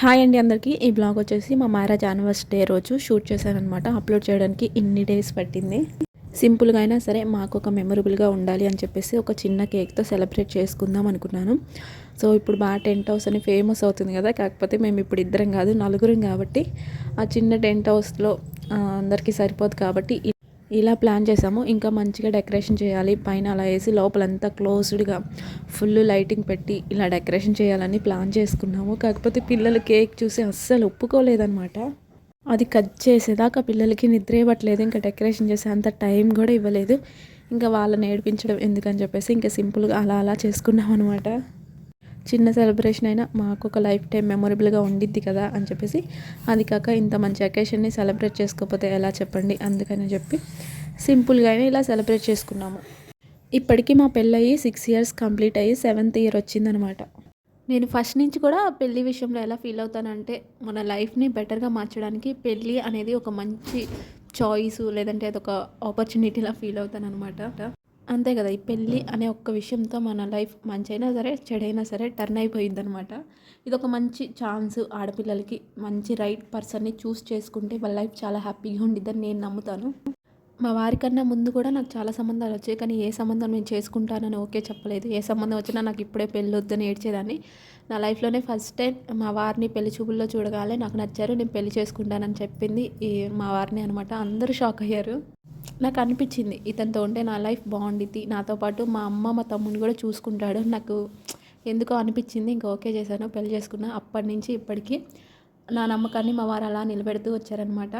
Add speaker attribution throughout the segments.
Speaker 1: Hi అండి అందరికీ. ఈ బ్లాగ్ వచ్చేసి మా మ్యారేజ్ యానివర్సరీ డే రోజు షూట్ చేశానమాట అప్లోడ్ చేయడానికి ఇన్ని డేస్ పట్టింది. సింపుల్గా అయినా సరే మాకు ఒక మెమొరబుల్గా ఉండాలి అని చెప్పేసి ఒక చిన్న కేక్తో సెలబ్రేట్ చేసుకుందాం అనుకున్నాను. సో ఇప్పుడు బాగా టెంట్ హౌస్ అని ఫేమస్ అవుతుంది కదా. కాకపోతే మేము ఇప్పుడు ఇద్దరం కాదు నలుగురం కాబట్టి ఆ చిన్న టెంట్ హౌస్లో అందరికీ సరిపోదు కాబట్టి ఇలా ప్లాన్ చేసాము ఇంకా మంచిగా డెకరేషన్ చేయాలి. పైన అలా వేసి లోపలంతా క్లోజ్డ్గా ఫుల్ లైటింగ్ పెట్టి ఇలా డెకరేషన్ చేయాలని ప్లాన్ చేసుకున్నాము. కాకపోతే పిల్లలు కేక్ చూసి అస్సలు ఒప్పుకోలేదన్నమాట. అది కట్ చేసేదాకా పిల్లలకి నిద్ర ఇవ్వట్లేదు. ఇంకా డెకరేషన్ చేసే అంత టైం కూడా ఇవ్వలేదు. ఇంకా వాళ్ళని ఏడిపించడం ఎందుకని చెప్పేసి ఇంకా సింపుల్గా అలా అలా చేసుకున్నాం అనమాట చిన్న సెలబ్రేషన్ అయినా మాకు ఒక లైఫ్ టైం మెమొరబుల్గా ఉండిద్ది కదా అని చెప్పేసి అది కాక ఇంత మంచి అకేషన్ని సెలబ్రేట్ చేసుకోకపోతే ఎలా చెప్పండి అందుకని చెప్పి సింపుల్గా అయినా ఇలా సెలబ్రేట్ చేసుకున్నాము. ఇప్పటికీ మా పెళ్ళయి సిక్స్ ఇయర్స్ కంప్లీట్ అయ్యి సెవెంత్ ఇయర్ వచ్చిందనమాట. నేను ఫస్ట్ నుంచి కూడా పెళ్ళి విషయంలో ఎలా ఫీల్ అవుతానంటే మన లైఫ్ని బెటర్గా మార్చడానికి పెళ్ళి అనేది ఒక మంచి చాయిస్ లేదంటే అదొక ఆపర్చునిటీలా ఫీల్ అవుతాను అనమాట అంతే కదా ఈ పెళ్ళి అనే ఒక్క విషయంతో మన లైఫ్ మంచి అయినా సరే చెడైనా సరే టర్న్ అయిపోయింది అనమాట ఇది ఒక మంచి ఛాన్స్ ఆడపిల్లలకి మంచి రైట్ పర్సన్ని చూస్ చేసుకుంటే వాళ్ళ లైఫ్ చాలా హ్యాపీగా ఉండిద్దని నేను నమ్ముతాను. మా వారికన్నా ముందు కూడా నాకు చాలా సంబంధాలు వచ్చాయి కానీ ఏ సంబంధం నేను చేసుకుంటానని ఓకే చెప్పలేదు. ఏ సంబంధం వచ్చినా నాకు ఇప్పుడే పెళ్ళి వద్దని ఏడ్చేదాన్ని. నా లైఫ్లోనే ఫస్ట్ టైం మా వారిని పెళ్ళి చూపుల్లో చూడగానే నాకు నచ్చారు నేను పెళ్ళి చేసుకుంటానని చెప్పింది ఈ మా వారిని అనమాట అందరూ షాక్ అయ్యారు. నాకు అనిపించింది ఇతనితో ఉంటే నా లైఫ్ బాగుండిద్ది నాతో పాటు మా అమ్మ మా తమ్ముని కూడా చూసుకుంటాడు. నాకు ఎందుకో అనిపించింది ఇంకా ఓకే చేశాను పెళ్ళి చేసుకున్నా. అప్పటి నుంచి ఇప్పటికీ నా నమ్మకాన్ని మా వారు అలా నిలబెడుతూ వచ్చారనమాట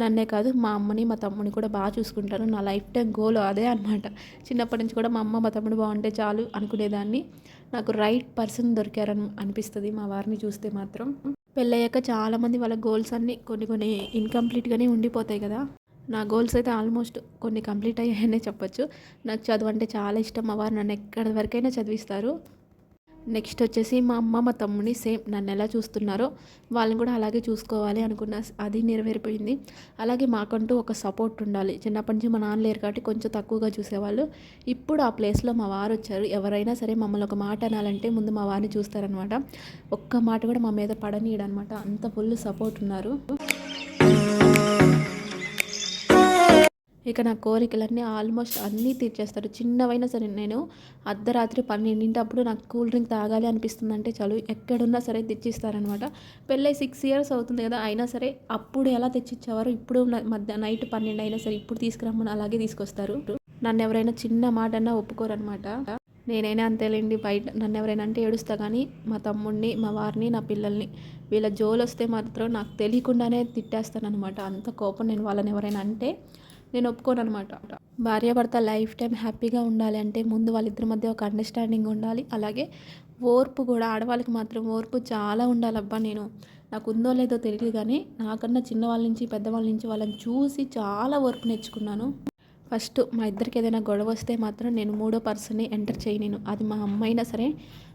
Speaker 1: నన్నే కాదు మా అమ్మని మా తమ్ముని కూడా బాగా చూసుకుంటాను. నా లైఫ్ టైం గోల్ అదే అనమాట చిన్నప్పటి నుంచి కూడా మా అమ్మ మా తమ్ముడు బాగుంటే చాలు అనుకునేదాన్ని. నాకు రైట్ పర్సన్ దొరికారని అనిపిస్తుంది మా వారిని చూస్తే మాత్రం. పెళ్ళయ్యాక చాలామంది వాళ్ళ గోల్స్ అన్నీ కొన్ని కొన్ని ఇన్కంప్లీట్గానే ఉండిపోతాయి కదా. నా గోల్స్ అయితే ఆల్మోస్ట్ కొన్ని కంప్లీట్ అయ్యాయనే చెప్పొచ్చు. నాకు చదువు అంటే చాలా ఇష్టం. మా వారు నన్ను ఎక్కడి వరకైనా చదివిస్తారు. నెక్స్ట్ వచ్చేసి మా అమ్మ మా తమ్ముని సేమ్ నన్ను ఎలా చూస్తున్నారో వాళ్ళని కూడా అలాగే చూసుకోవాలి అనుకున్న. అది నెరవేరిపోయింది. అలాగే మాకంటూ ఒక సపోర్ట్ ఉండాలి. చిన్నప్పటి నుంచి మా నాన్న లేరు కాబట్టి కొంచెం తక్కువగా చూసేవాళ్ళు. ఇప్పుడు ఆ ప్లేస్లో మా వారు వచ్చారు. ఎవరైనా సరే మమ్మల్ని ఒక మాట అనాలంటే ముందు మా వారిని చూస్తారనమాట ఒక్క మాట కూడా మా మీద పడనీయడనమాట అంత ఫుల్ సపోర్ట్ ఉన్నారు. ఇక నా కోరికలన్నీ ఆల్మోస్ట్ అన్నీ తీర్చేస్తారు. చిన్నవైనా సరే నేను అర్ధరాత్రి పన్నెండింటప్పుడు నాకు కూల్ డ్రింక్ తాగాలి అనిపిస్తుందంటే చాలు. ఎక్కడున్నా సరే తెచ్చిస్తారనమాట. పెళ్ళై సిక్స్ ఇయర్స్ అవుతుంది కదా అయినా సరే అప్పుడు ఎలా తెచ్చిచ్చేవారు? ఇప్పుడు మధ్య నైట్ పన్నెండు అయినా సరే ఇప్పుడు తీసుకురమ్మని అలాగే తీసుకొస్తారు. నన్ను ఎవరైనా చిన్న మాట అన్నా ఒప్పుకోరనమాట. నేనైనా అంతేలేండి బయట నన్ను ఎవరైనా అంటే ఏడుస్తా కానీ మా తమ్ముడిని మా వారిని నా పిల్లల్ని వీళ్ళ జోలు వస్తే మాత్రం నాకు తెలియకుండానే తిట్టేస్తాను అనమాట అంత కోపం నేను వాళ్ళని ఎవరైనా అంటే నేను ఒప్పుకోను అనమాట భార్యాభర్త లైఫ్ టైం హ్యాపీగా ఉండాలి అంటే ముందు వాళ్ళిద్దరి మధ్య ఒక అండర్స్టాండింగ్ ఉండాలి. అలాగే ఓర్పు కూడా ఆడవాళ్ళకి మాత్రం ఓర్పు చాలా ఉండాలబ్బా నేను. నాకు ఉందో లేదో తెలియదు కానీ నాకన్నా చిన్నవాళ్ళ నుంచి పెద్దవాళ్ళ నుంచి వాళ్ళని చూసి చాలా ఓర్పు నేర్చుకున్నాను. ఫస్ట్ మా ఇద్దరికి ఏదైనా గొడవ వస్తే మాత్రం నేను మూడో పర్సన్ని ఎంటర్ చేయలేను అది మా అమ్మైనా సరే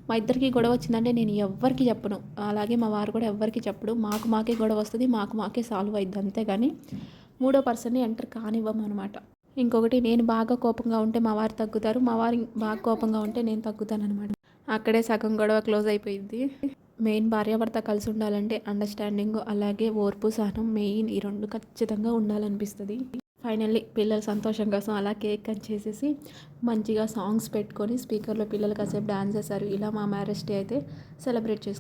Speaker 1: మా ఇద్దరికి గొడవ వచ్చిందంటే నేను ఎవ్వరికి చెప్పను. అలాగే మా వారు కూడా ఎవ్వరికి చెప్పడు. మాకు మాకే గొడవ వస్తుంది మాకు మాకే సాల్వ్ అయింది అంతేగాని మూడో పర్సన్ని ఎంటర్ కానివ్వము అనమాట ఇంకొకటి నేను బాగా కోపంగా ఉంటే మా వారు తగ్గుతారు. మా వారు బాగా కోపంగా ఉంటే నేను తగ్గుతాను అనమాట అక్కడే సగం గొడవ క్లోజ్ అయిపోయింది మెయిన్ భార్యాభర్త కలిసి ఉండాలంటే అండర్స్టాండింగ్ అలాగే ఓర్పు సహనం మెయిన్ ఈ రెండు ఖచ్చితంగా ఉండాలనిపిస్తుంది. ఫైనల్లీ పిల్లల సంతోషం కోసం అలా కేక్ కట్ చేసేసి మంచిగా సాంగ్స్ పెట్టుకొని స్పీకర్లో పిల్లలు కాసేపు డాన్స్ చేశారు ఇలా మా మ్యారేజ్ డే అయితే సెలబ్రేట్ చేసి